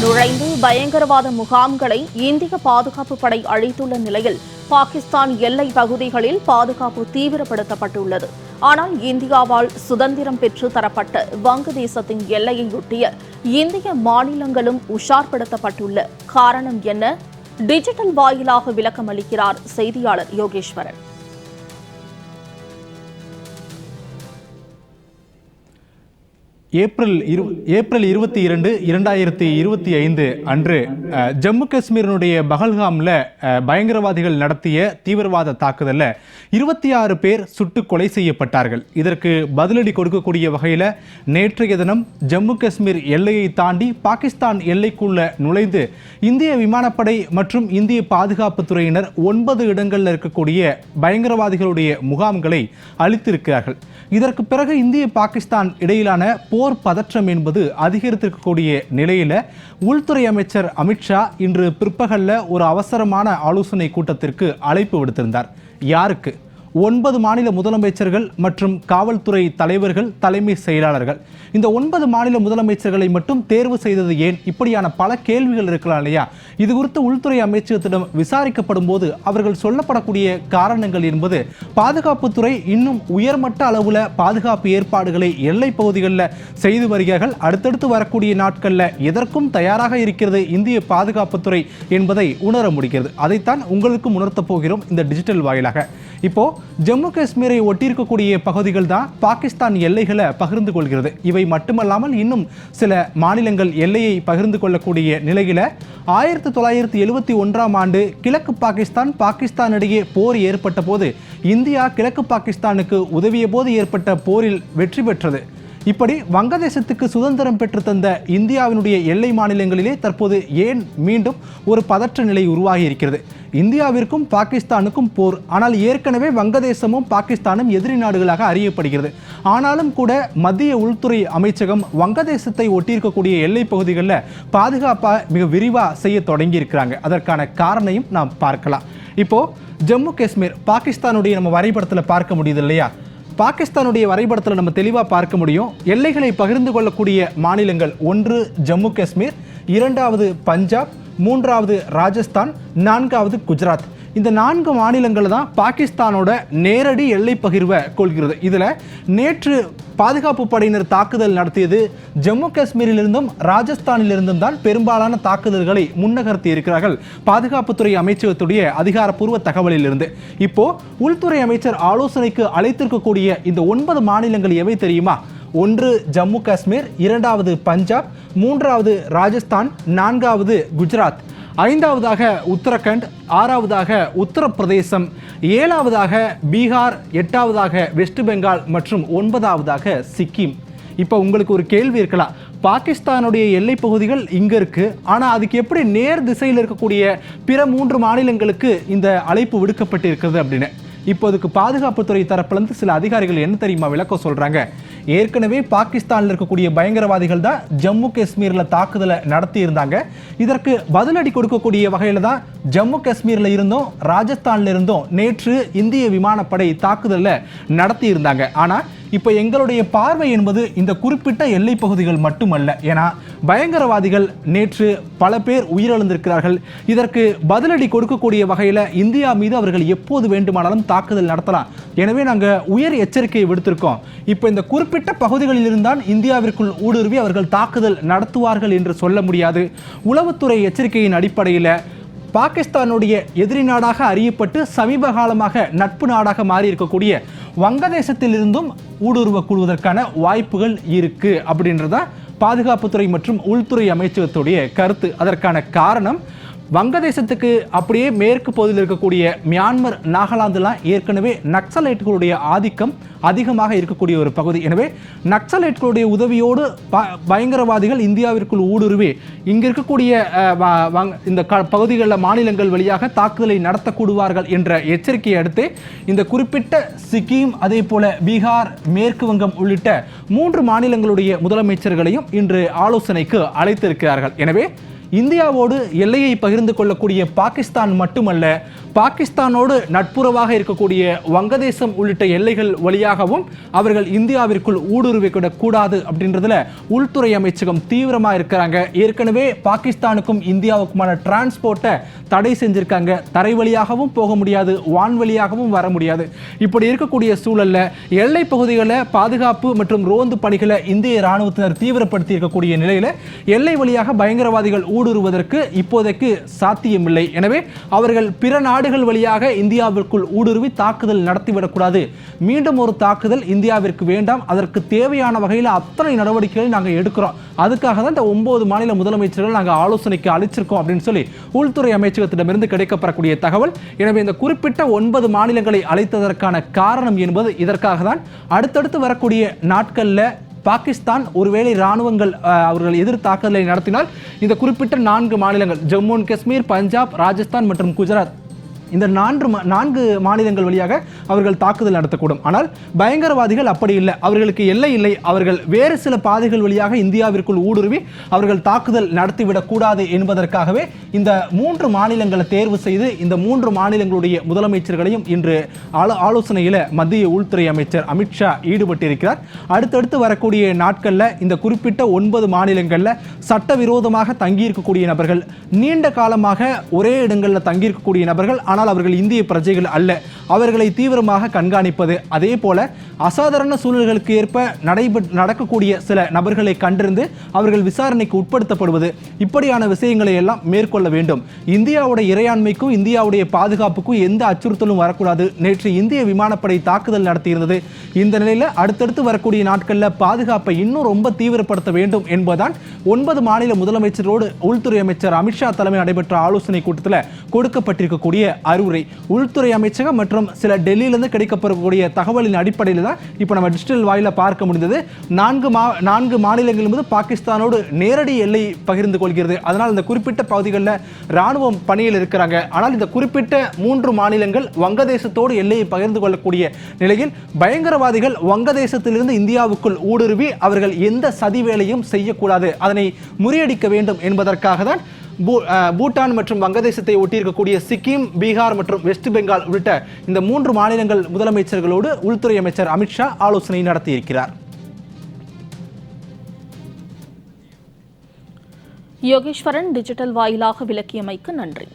நுழைந்து பயங்கரவாத முகாம்களை இந்திய பாதுகாப்பு படை அழித்துள்ள நிலையில் பாகிஸ்தான் எல்லை பகுதிகளில் பாதுகாப்பு தீவிரப்படுத்தப்பட்டுள்ளது. ஆனால் இந்தியாவால் சுதந்திரம் பெற்று தரப்பட்ட வங்கதேசத்தின் எல்லையையொட்டிய இந்திய மாநிலங்களும் உஷார்படுத்தப்பட்டுள்ள காரணம் என்ன? டிஜிட்டல் வாயிலாக விளக்கமளிக்கிறார் செய்தியாளர் யோகேஸ்வரன். ஏப்ரல் இரு ஏப்ரல் இருபத்தி இரண்டு இரண்டாயிரத்தி இருபத்தி ஐந்து அன்று ஜம்மு காஷ்மீரினுடைய பகல்காமில் பயங்கரவாதிகள் நடத்திய தீவிரவாத தாக்குதலில் இருபத்தி ஆறு பேர் சுட்டு கொலை செய்யப்பட்டார்கள். இதற்கு பதிலடி கொடுக்கக்கூடிய வகையில் நேற்றைய தினம் ஜம்மு காஷ்மீர் எல்லையை தாண்டி பாகிஸ்தான் எல்லைக்குள்ள நுழைந்து இந்திய விமானப்படை மற்றும் இந்திய பாதுகாப்பு துறையினர் ஒன்பது இடங்களில் இருக்கக்கூடிய பயங்கரவாதிகளுடைய முகாம்களை அளித்திருக்கிறார்கள் இதற்கு பிறகு இந்திய பாகிஸ்தான் இடையிலான போர் பதற்றம் என்பது அதிகரித்திருக்கக்கூடிய நிலையில் உள்துறை அமைச்சர் அமித்ஷா இன்று பிற்பகல்ல ஒரு அவசரமான ஆலோசனை கூட்டத்திற்கு அழைப்பு விடுத்திருந்தார். யாருக்கு? ஒன்பது மாநில முதலமைச்சர்கள் மற்றும் காவல்துறை தலைவர்கள் தலைமை செயலாளர்கள். இந்த ஒன்பது மாநில முதலமைச்சர்களை மட்டும் தேர்வு செய்தது ஏன்? இப்படியான பல கேள்விகள் இருக்கலாம் இல்லையா? இது குறித்து உள்துறை அமைச்சகத்திடம் விசாரிக்கப்படும் போது அவர்கள் சொல்லப்படக்கூடிய காரணங்கள் என்பது பாதுகாப்புத்துறை இன்னும் உயர்மட்ட அளவில் பாதுகாப்பு ஏற்பாடுகளை எல்லை பகுதிகளில் செய்து வருகிறார்கள். அடுத்தடுத்து வரக்கூடிய நாட்களில் எதற்கும் தயாராக இருக்கிறது இந்திய பாதுகாப்புத்துறை என்பதை உணர முடிகிறது. அதைத்தான் உங்களுக்கும் உணர்த்தப் போகிறோம் இந்த டிஜிட்டல் வாயிலாக. இப்போ ஜம்மு காஷ்மீரை ஒட்டியிருக்கக்கூடிய பகுதிகள் தான் பாகிஸ்தான் எல்லைகளை பகிர்ந்து கொள்கிறது. இவை மட்டுமல்லாமல் இன்னும் சில மாநிலங்கள் எல்லையை பகிர்ந்து கொள்ளக்கூடிய நிலையில ஆயிரத்தி தொள்ளாயிரத்தி எழுபத்தி ஒன்றாம் ஆண்டு கிழக்கு பாகிஸ்தான் பாகிஸ்தானிடையே போர் ஏற்பட்ட போது இந்தியா கிழக்கு பாகிஸ்தானுக்கு உதவிய போது ஏற்பட்ட போரில் வெற்றி பெற்றது. இப்படி வங்கதேசத்துக்கு சுதந்திரம் பெற்று தந்த இந்தியாவினுடைய எல்லை மாநிலங்களிலே தற்போது ஏன் மீண்டும் ஒரு பதற்ற நிலை உருவாகி இருக்கிறது? இந்தியாவிற்கும் பாகிஸ்தானுக்கும் போர். ஆனால் ஏற்கனவே வங்கதேசமும் பாகிஸ்தானும் எதிரி நாடுகளாக அறியப்படுகிறது. ஆனாலும் கூட மத்திய உள்துறை அமைச்சகம் வங்கதேசத்தை ஒட்டியிருக்கக்கூடிய எல்லை பகுதிகளில் பாதுகாப்பாக மிக விரிவாக செய்ய தொடங்கியிருக்கிறாங்க. அதற்கான காரணையும் நாம் பார்க்கலாம். இப்போது ஜம்மு காஷ்மீர் பாகிஸ்தானுடைய நம்ம வரைபடத்தில் பார்க்க முடியுது இல்லையா? பாகிஸ்தானுடைய வரைபடத்தில் நம்ம தெளிவாக பார்க்க முடியும். எல்லைகளை பகிர்ந்து கொள்ளக்கூடிய மாநிலங்கள் ஒன்று ஜம்மு காஷ்மீர். இரண்டாவது பஞ்சாப். மூன்றாவது ராஜஸ்தான் நான்காவது குஜராத். இந்த நான்கு மாநிலங்கள் தான் பாகிஸ்தானோட நேரடி எல்லை பகிர்வை கொள்கிறது. இதில் நேற்று பாதுகாப்பு படையினர் தாக்குதல் நடத்தியது ஜம்மு காஷ்மீரிலிருந்தும் ராஜஸ்தானிலிருந்தும் தான் பெரும்பாலான தாக்குதல்களை முன்னகர்த்தி இருக்கிறார்கள். பாதுகாப்புத்துறை அமைச்சகத்துடைய அதிகாரப்பூர்வ தகவலிலிருந்து. இப்போ உள்துறை அமைச்சர் ஆலோசனைக்கு அழைத்திருக்கக்கூடிய இந்த ஒன்பது மாநிலங்கள் எவை தெரியுமா? ஒன்று ஜம்மு காஷ்மீர் இரண்டாவது பஞ்சாப் மூன்றாவது ராஜஸ்தான் நான்காவது குஜராத். ஐந்தாவதாக உத்தரகண்ட் ஆறாவதாக உத்தரப்பிரதேசம் ஏழாவதாக பீகார் எட்டாவதாக வெஸ்ட் பெங்கால் மற்றும் ஒன்பதாவதாக சிக்கிம். இப்போ உங்களுக்கு ஒரு கேள்வி இருக்கலாம். பாகிஸ்தானுடைய எல்லை பகுதிகள் இங்கே இருக்குது ஆனால் அதுக்கு எப்படி நேர் திசையில் இருக்கக்கூடிய பிற மூன்று மாநிலங்களுக்கு இந்த அழைப்பு விடுக்கப்பட்டு இருக்கிறது அப்படின்னு. இப்போ அதுக்கு பாதுகாப்புத்துறை தரப்புலேருந்து சில அதிகாரிகள் என்ன தெரியுமா விளக்கம் சொல்கிறாங்க ஏற்கனவே பாகிஸ்தானில் இருக்கக்கூடிய பயங்கரவாதிகள் தான் ஜம்மு காஷ்மீரில் தாக்குதலை நடத்தியிருந்தாங்க. இதற்கு பதிலடி கொடுக்கக்கூடிய வகையில் தான் ஜம்மு காஷ்மீரில் இருந்தும் ராஜஸ்தானில் இருந்தும் நேற்று இந்திய விமானப்படை தாக்குதலை நடத்தி இருந்தாங்க ஆனால் இப்போ எங்களுடைய பார்வை என்பது இந்த குறிப்பிட்ட எல்லை பகுதிகள் மட்டுமல்ல. ஏன்னா பயங்கரவாதிகள் நேற்று பல பேர் உயிரிழந்திருக்கிறார்கள். இதற்கு பதிலடி கொடுக்கக்கூடிய வகையில் இந்தியா மீது அவர்கள் எப்போது வேண்டுமானாலும் தாக்குதல் நடத்தலாம். எனவே நாங்கள் உயர் எச்சரிக்கையை விடுத்திருக்கோம். இப்போ இந்த குறிப்பிட்ட பகுதிகளில் இருந்தால் இந்தியாவிற்குள் ஊடுருவி அவர்கள் தாக்குதல் நடத்துவார்கள் என்று சொல்ல முடியாது. உளவுத்துறை எச்சரிக்கையின் அடிப்படையில் பாகிஸ்தானுடைய எதிரி நாடாக அறியப்பட்டு சமீப காலமாக நட்பு நாடாக மாறி இருக்கக்கூடிய வங்கதேசத்திலிருந்தும் ஊடுருவக்கூடுவதற்கான வாய்ப்புகள் இருக்கு அப்படின்றத பாதுகாப்புத்துறை மற்றும் உள்துறை அமைச்சகத்துடைய கருத்து. அதற்கான காரணம் வங்கதேசத்துக்கு அப்படியே மேற்கு பகுதியில் இருக்கக்கூடிய மியான்மர் நாகாலாந்துலாம் ஏற்கனவே நக்சலைட்டுகளுடைய ஆதிக்கம் அதிகமாக இருக்கக்கூடிய ஒரு பகுதி. எனவே நக்சலைட்டுகளுடைய உதவியோடு ப பயங்கரவாதிகள் இந்தியாவிற்குள் ஊடுருவி இங்கே இருக்கக்கூடிய இந்த க பகுதிகளில் மாநிலங்கள் வழியாக தாக்குதலை நடத்தக்கூடுவார்கள் என்ற எச்சரிக்கையை அடுத்து இந்த குறிப்பிட்ட சிக்கிம் அதே போல பீகார் மேற்கு வங்கம் உள்ளிட்ட மூன்று மாநிலங்களுடைய முதலமைச்சர்களையும் இன்று ஆலோசனைக்கு அழைத்திருக்கிறார்கள். எனவே இந்தியாவோடு எல்லையை பகிர்ந்து கொள்ளக்கூடிய பாகிஸ்தான் மட்டுமல்ல பாகிஸ்தானோடு நட்புறவாக இருக்கக்கூடிய வங்கதேசம் உள்ளிட்ட எல்லைகள் வழியாகவும் அவர்கள் இந்தியாவிற்குள் ஊடுருவிவிடக் கூடாது அப்படின்றதுல உள்துறை அமைச்சகம் தீவிரமாக இருக்கிறாங்க. ஏற்கனவே பாகிஸ்தானுக்கும் இந்தியாவுக்குமான டிரான்ஸ்போர்ட்டை தடை செஞ்சிருக்காங்க. தரை வழியாகவும் போக முடியாது வான் வழியாகவும் வர முடியாது. இப்படி இருக்கக்கூடிய சூழலில் எல்லை பகுதிகளில் பாதுகாப்பு மற்றும் ரோந்து பணிகளை இந்திய ராணுவத்தினர் தீவிரப்படுத்தி இருக்கக்கூடிய நிலையில் எல்லை வழியாக பயங்கரவாதிகள் ஊடு ஊடுருவதற்கு இப்போதைக்கு சாத்தியமில்லை. எனவே அவர்கள் பிற நாடுகள் வழியாக இந்தியாவிற்குள் ஊடுருவி தாக்குதல் நடத்திவிடக்கூடாது. மீண்டும் ஒரு தாக்குதல் இந்தியாவிற்கு வேண்டாம். அதற்கு தேவையான வகையில் அத்தனை நடவடிக்கைகளை நாங்கள் எடுக்கிறோம். அதுக்காக தான் இந்த ஒன்பது மாநில முதலமைச்சர்கள் நாங்கள் ஆலோசனைக்கு அளிச்சிருக்கோம் அப்படின்னு சொல்லி உள்துறை அமைச்சகத்திடமிருந்து கிடைக்கப்பெறக்கூடிய தகவல். எனவே இந்த குறிப்பிட்ட ஒன்பது மாநிலங்களை அழைத்ததற்கான காரணம் என்பது இதற்காக தான் அடுத்தடுத்து வரக்கூடிய நாட்களில் பாகிஸ்தான் ஒருவேளை இராணுவங்கள் அவர்கள் எதிர் தாக்குதலை நடத்தினால் இந்த குறிப்பிட்ட நான்கு மாநிலங்கள் ஜம்மு அண்ட் காஷ்மீர் பஞ்சாப் ராஜஸ்தான் மற்றும் குஜராத் இந்த நான்கு மா- நான்கு மாநிலங்கள் வழியாக அவர்கள் தாக்குதல் நடத்தக்கூடும். ஆனால் பயங்கரவாதிகள் அப்படி இல்லை. அவர்களுக்கு எல்லை இல்லை. அவர்கள் வேறு சில பாதைகள் வழியாக இந்தியாவிற்குள் ஊடுருவி அவர்கள் தாக்குதல் நடத்திவிடக்கூடாது என்பதற்காகவே இந்த மூன்று மாநிலங்களை தேர்வு செய்து இந்த மூன்று மாநிலங்களுடைய முதலமைச்சர்களையும் இன்று ஆலோ ஆலோசனையில் மத்திய உள்துறை அமைச்சர் அமித்ஷா ஈடுபட்டிருக்கிறார். அடுத்தடுத்து வரக்கூடிய நாட்களில் இந்த குறிப்பிட்ட ஒன்பது மாநிலங்களில் சட்டவிரோதமாக தங்கியிருக்கக்கூடிய நபர்கள் நீண்ட காலமாக ஒரே இடங்களில் தங்கியிருக்கக்கூடிய நபர்கள் ஆனால் அவர்கள் இந்திய பிரஜைகள் அல்ல. அவர்களை தீவிரமாக கண்காணிப்பது. அதே போல அசாதாரண சூழல்களுக்கு ஏற்ப நடைபெற் நடக்கக்கூடிய சில நபர்களை கண்டிருந்து அவர்கள் விசாரணைக்கு உட்படுத்தப்படுவது. இப்படியான விஷயங்களை எல்லாம் மேற்கொள்ள வேண்டும். இந்தியாவுடைய இறையாண்மைக்கும் இந்தியாவுடைய பாதுகாப்புக்கும் எந்த அச்சுறுத்தலும் வரக்கூடாது. நேற்று இந்திய விமானப்படை தாக்குதல் நடத்தியிருந்தது. இந்த நிலையில் அடுத்தடுத்து வரக்கூடிய நாட்களில் பாதுகாப்பை இன்னும் ரொம்ப தீவிரப்படுத்த வேண்டும் என்பதுதான் ஒன்பது மாநில முதலமைச்சரோடு உள்துறை அமைச்சர் அமித்ஷா தலைமை நடைபெற்ற ஆலோசனை கூட்டத்தில் கொடுக்கப்பட்டிருக்கக்கூடிய அறிவுரை. உள்துறை அமைச்சகம் மற்றும் சில டெல்லியிலிருந்து கிடைக்கப்படக்கூடிய தகவலின் அடிப்படையில் தான் இப்போ நம்ம டிஜிட்டல் வாயில பார்க்க முடிந்தது. நான்கு மா நான்கு மாநிலங்கள் மீது பாகிஸ்தானோடு நேரடி எல்லை பகிர்ந்து கொள்கிறது. அதனால் இந்த குறிப்பிட்ட பகுதிகளில் ராணுவம் பணியில் இருக்கிறாங்க. ஆனால் இந்த குறிப்பிட்ட மூன்று மாநிலங்கள் வங்கதேசத்தோடு எல்லையை பகிர்ந்து கொள்ளக்கூடிய நிலையில் பயங்கரவாதிகள் வங்கதேசத்திலிருந்து இந்தியாவுக்குள் ஊடுருவி அவர்கள் எந்த சதி வேலையும் செய்யக்கூடாது. அதனை முறியடிக்க வேண்டும் என்பதற்காக தான் பூட்டான் மற்றும் வங்கதேசத்தை ஒட்டியிருக்கக்கூடிய சிக்கிம் பீகார் மற்றும் வெஸ்ட் பெங்கால் உள்ளிட்ட இந்த மூன்று மாநிலங்கள் முதலமைச்சர்களோடு உள்துறை அமைச்சர் அமித்ஷா ஆலோசனை நடத்தியிருக்கிறார். யோகேஸ்வரன் டிஜிட்டல் வாயிலாக விளக்கியமைக்கு நன்றி.